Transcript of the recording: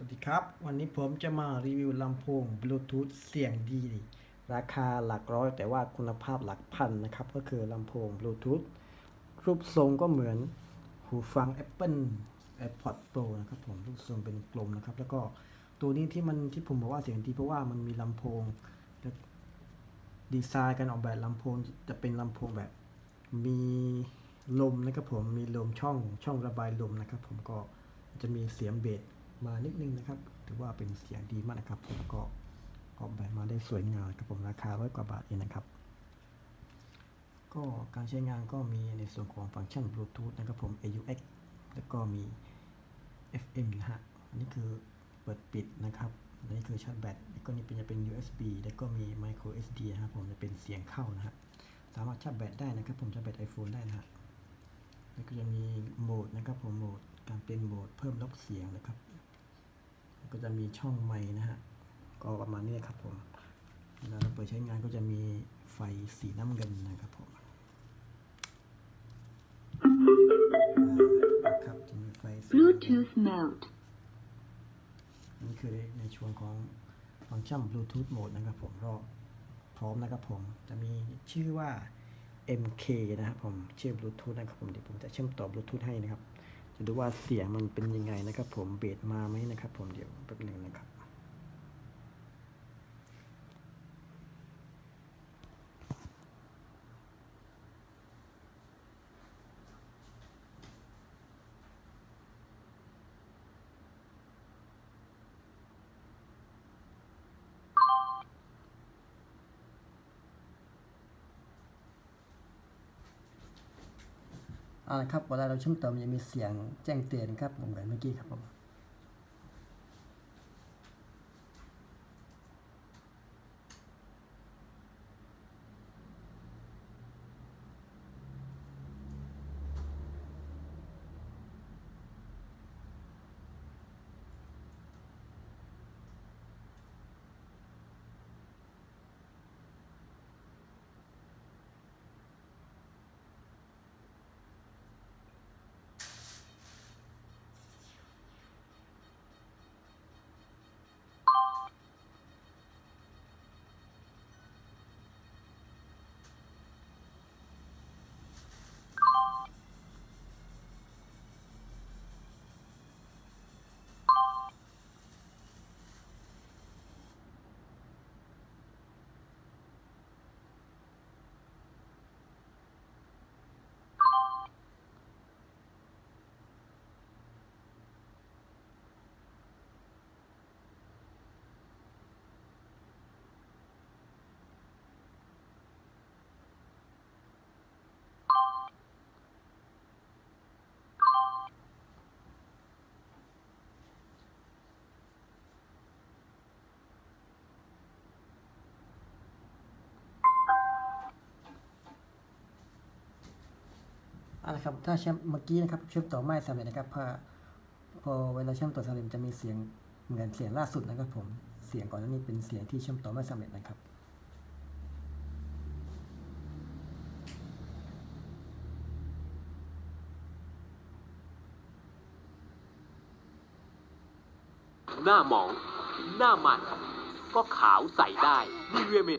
วัสดีครับ วันนี้ผมจะมารีวิวลำโพงบลูทูธเสียงดี ราคาหลักร้อยแต่ว่าคุณภาพหลักพันนะครับ ก็คือลำโพงบลูทูธรูปทรงก็เหมือนหูฟัง Apple AirPods Pro นะครับผมรูปทรงเป็นกลมนะครับ แล้วก็ตัวนี้ที่มันที่ผมบอกว่าเสียงดีเพราะว่ามันมีลำโพงและดีไซน์การออกแบบลำโพงจะเป็นลำโพงแบบมีลมนะครับผมมีลมช่องช่องระบายลมนะครับ ผมก็จะมีเสียงเบส มานิดนึงนะครับถือว่าเป็นเสียงดีมากนะครับผมก็ออกแบบมาได้สวยงามครับผมราคาร้อยกว่าบาทเองนะครับ ก็การใช้งานก็มีในส่วนของฟังก์ชันบลูทูธนะครับผม AUX แล้วก็มี FM นะฮะอันนี้คือเปิดปิดนะครับอันนี้คือชาร์จแบตแล้วก็นี่เป็นจะเป็น USB แล้วก็มี micro SD นะครับผมจะเป็นเสียงเข้านะฮะสามารถชาร์จแบตได้นะครับ ผมชาร์จแบต iPhone ได้นะฮะแล้วก็จะมีโหมดนะครับผมโหมดการเป็นโหมดเพิ่มลดเสียงนะครับ ก็จะมีช่องไมค์นะฮะ ก็ประมาณนี้นะครับผมเวลาเราเปิดใช้งานก็จะมีไฟสีน้ำเงินนะครับผมอ่านะครับจะมีไฟสีน้ำเงิน Bluetooth mode. นี่คือในช่วงของฟังก์ชัน Bluetooth Mode นะครับผมรอบพร้อมนะครับผมจะมีชื่อว่า MK นะครับผมชื่อ Bluetooth นะครับผมเดี๋ยวผมจะเชื่อมต่อ Bluetooth ให้นะครับจะ ดูว่าเสียงมันเป็นยังไงนะครับ ผมเบสมาไหมนะครับ ผมเดี๋ยวแป๊บหนึงนะครับ เอาละครับเวลาเราเชื่อมต่อมันจะมีเสียงแจ้งเตือนครับผมเหมือนเมื่อกี้ครับผม เอาละครับถ้าเชื่อมเมื่อกี้นะครับเชื่อมต่อไม่สำเร็จนะครับพอพอเวลาเชื่อมต่อสำเร็จจะมีเสียงเหมือนเสียงล่าสุดนะครับผมเสียงก่อนหน้านี้เป็นเสียงที่เชื่อมต่อไม่สำเร็จนะครับหน้าหมอง หน้ามัน ก็ขาวใสได้ดีเวเม